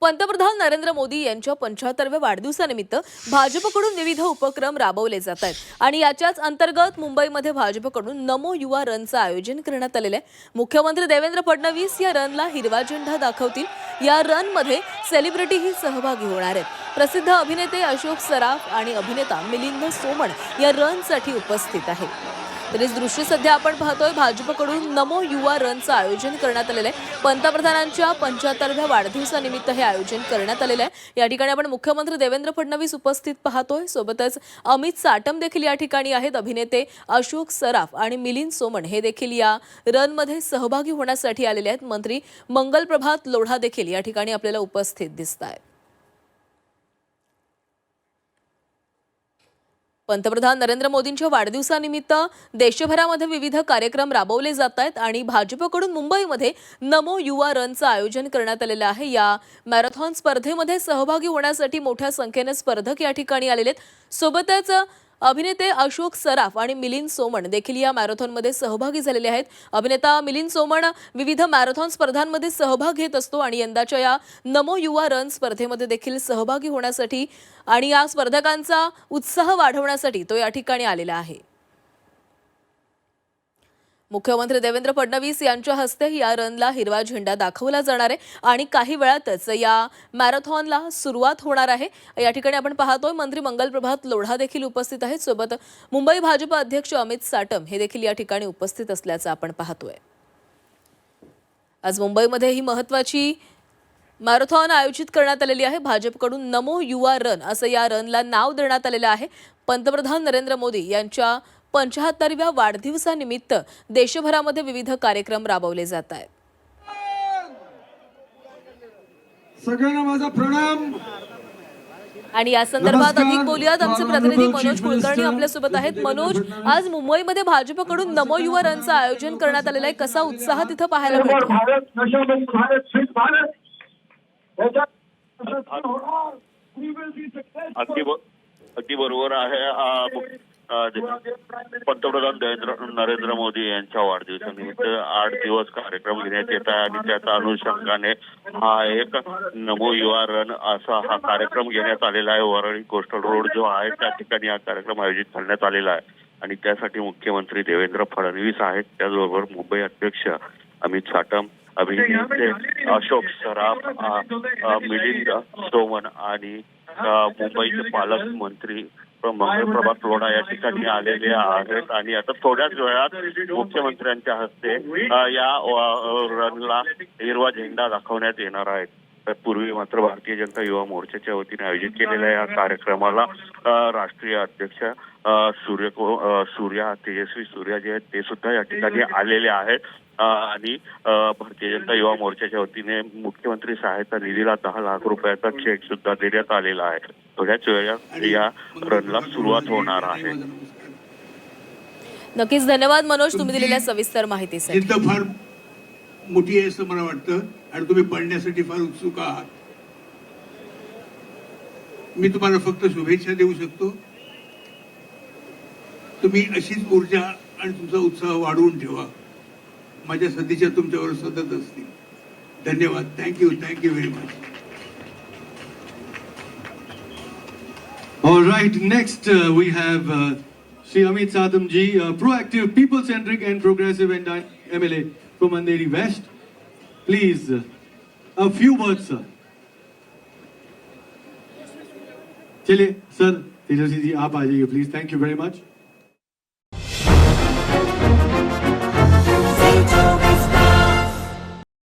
पंतप्रधान नरेंद्र मोदी यांच्या पंच्याहत्तरव्या वाढदिवसानिमित्त भाजपकडून विविध उपक्रम राबवले जात आहेत. आणि याच्याच अंतर्गत मुंबईमध्ये भाजपकडून नमो युवा रनचं आयोजन करण्यात आलेलं आहे. मुख्यमंत्री देवेंद्र फडणवीस या रनला हिरवा झेंडा दाखवतील. या रनमध्ये सेलिब्रिटीही सहभागी होणार आहेत. प्रसिद्ध अभिनेते अशोक सराफ आणि अभिनेता मिलिंद सोमण या रनसाठी उपस्थित आहेत. तर दृश्य सध्या आपण पाहतोय भाजपकडून नमो युवा रनचं आयोजन करण्यात आलेलं आहे. पंतप्रधानांच्या पंच्याहत्तरव्या वाढदिवसानिमित्त हे आयोजन करण्यात आलेलं आहे. या ठिकाणी आपण मुख्यमंत्री देवेंद्र फडणवीस उपस्थित पाहतोय. सोबतच अमित साटम देखील या ठिकाणी आहेत. अभिनेते अशोक सराफ आणि मिलिंद सोमण हे देखील या रनमध्ये सहभागी होण्यासाठी आलेले आहेत. मंत्री मंगल प्रभात लोढा देखील या ठिकाणी आपल्याला उपस्थित दिसत आहेत पंतप्रधान नरेंद्र मोदींच्या वाढदिवसानिमित्त देशभरामध्ये विविध कार्यक्रम राबवले जात आहेत आणि भाजपकडून मुंबईमध्ये नमो युवा रनचं आयोजन करण्यात आलेलं आहे. या मॅरेथॉन स्पर्धेमध्ये सहभागी होण्यासाठी मोठ्या संख्येने स्पर्धक या ठिकाणी आलेले आहेत. सोबतच अभिनेते अशोक सराफ आणि मिलिंद सोमण देखील या मॅरेथॉनमध्ये सहभागी झालेले आहेत. अभिनेता मिलिंद सोमण विविध मॅरेथॉन स्पर्धांमध्ये सहभाग घेत असतो आणि यंदाच्या या नमो युवा रन स्पर्धेमध्ये देखील सहभागी होण्यासाठी आणि या स्पर्धकांचा उत्साह वाढवण्यासाठी तो या ठिकाणी आलेला आहे. मुख्यमंत्री देवेंद्र फडणवीस यांच्या हस्ते या रनला हिरवा झेंडा दाखवला जाणार आहे आणि काही वेळातच या मॅरेथॉनला सुरुवात होणार आहे. या ठिकाणी आपण पाहतोय मंत्री मंगल प्रभात लोढा देखील उपस्थित आहेत. सोबत मुंबई भाजप अध्यक्ष अमित साटम हे देखील या ठिकाणी उपस्थित असल्याचं आपण पाहतोय. आज मुंबईमध्ये ही महत्वाची मॅरेथॉन आयोजित करण्यात आलेली आहे. भाजपकडून नमो युवा रन असं या रनला नाव देण्यात आलेलं आहे. पंतप्रधान नरेंद्र मोदी यांच्या पंच्याहत्तरव्या वाढदिवसानिमित्त देशभरामध्ये विविध कार्यक्रम राबवले जात आहेत. सगळ्यांना माझा प्रणाम. आणि या संदर्भात. अधिक बोलूयात आमचे प्रतिनिधी मनोज कुलकर्णी Minister, आपल्यासोबत आहेत. मनोज आज मुंबईमध्ये भाजपकडून नमो युवा रनचं आयोजन करण्यात आलेलं आहे. कसा उत्साह तिथं पाहायला मिळतो. अगदी बरोबर आहे. पंतप्रधान नरेंद्र मोदी यांच्या वाढदिवसानिमित्त आठ दिवस कार्यक्रम घेण्यात येत आहे आणि त्याच्या अनुषंगाने हा एक नमो युवा रन असा हा कार्यक्रम घेण्यात आलेला आहे. वरळी कोस्टल रोड जो आहे त्या ठिकाणी हा कार्यक्रम आयोजित करण्यात आलेला आहे. आणि त्यासाठी मुख्यमंत्री देवेंद्र फडणवीस आहेत. त्याचबरोबर मुंबई अध्यक्ष अमित साटम अभिनेते अशोक सराफ मिलिंद सोमन आणि मुंबईचे पालकमंत्री प्रभात लोढा या ठिकाणी आलेले आहेत. आणि आता थोड्याच वेळात मुख्यमंत्र्यांच्या हस्ते या रनला हिरवा झेंडा दाखवण्यात येणार आहे. तर पूर्वी मात्र भारतीय जनता युवा मोर्चाच्या वतीने आयोजित केलेल्या या कार्यक्रमाला राष्ट्रीय अध्यक्ष सूर्य सूर्या तेजस्वी सूर्या जे आहेत ते सुद्धा या ठिकाणी आलेले आहेत. आणि भारतीय जनता युवा मोर्चाच्या वतीने मुख्यमंत्री सहायता निधीला दहा लाख रुपयाचा चेक सुद्धा देण्यात आलेला आहे. थोड्याच वेळात या रनला सुरुवात होणार आहे. नक्कीच धन्यवाद मनोज तुम्ही दिलेल्या सविस्तर माहितीसाठी. जिद्द फार मोठी आहे असं मला वाटतं आणि तुम्ही पडण्यासाठी फार उत्सुक आहात. मी तुम्हाला फक्त शुभेच्छा देऊ शकतो. तुम्ही अशीच ऊर्जा आणि तुमचा उत्साह वाढवून ठेवा. माझ्या सदिच्छा तुमच्यावर सतत असतील. धन्यवाद. Thank you thank you very much All right, next uh, we have uh, Sri Amit Sadamji, uh, proactive, people-centric and progressive and dy- MLA from Andheri West. Please, uh, a few words, sir. चलिए sir Tejashwi ji आप आ जाइए please thank you very much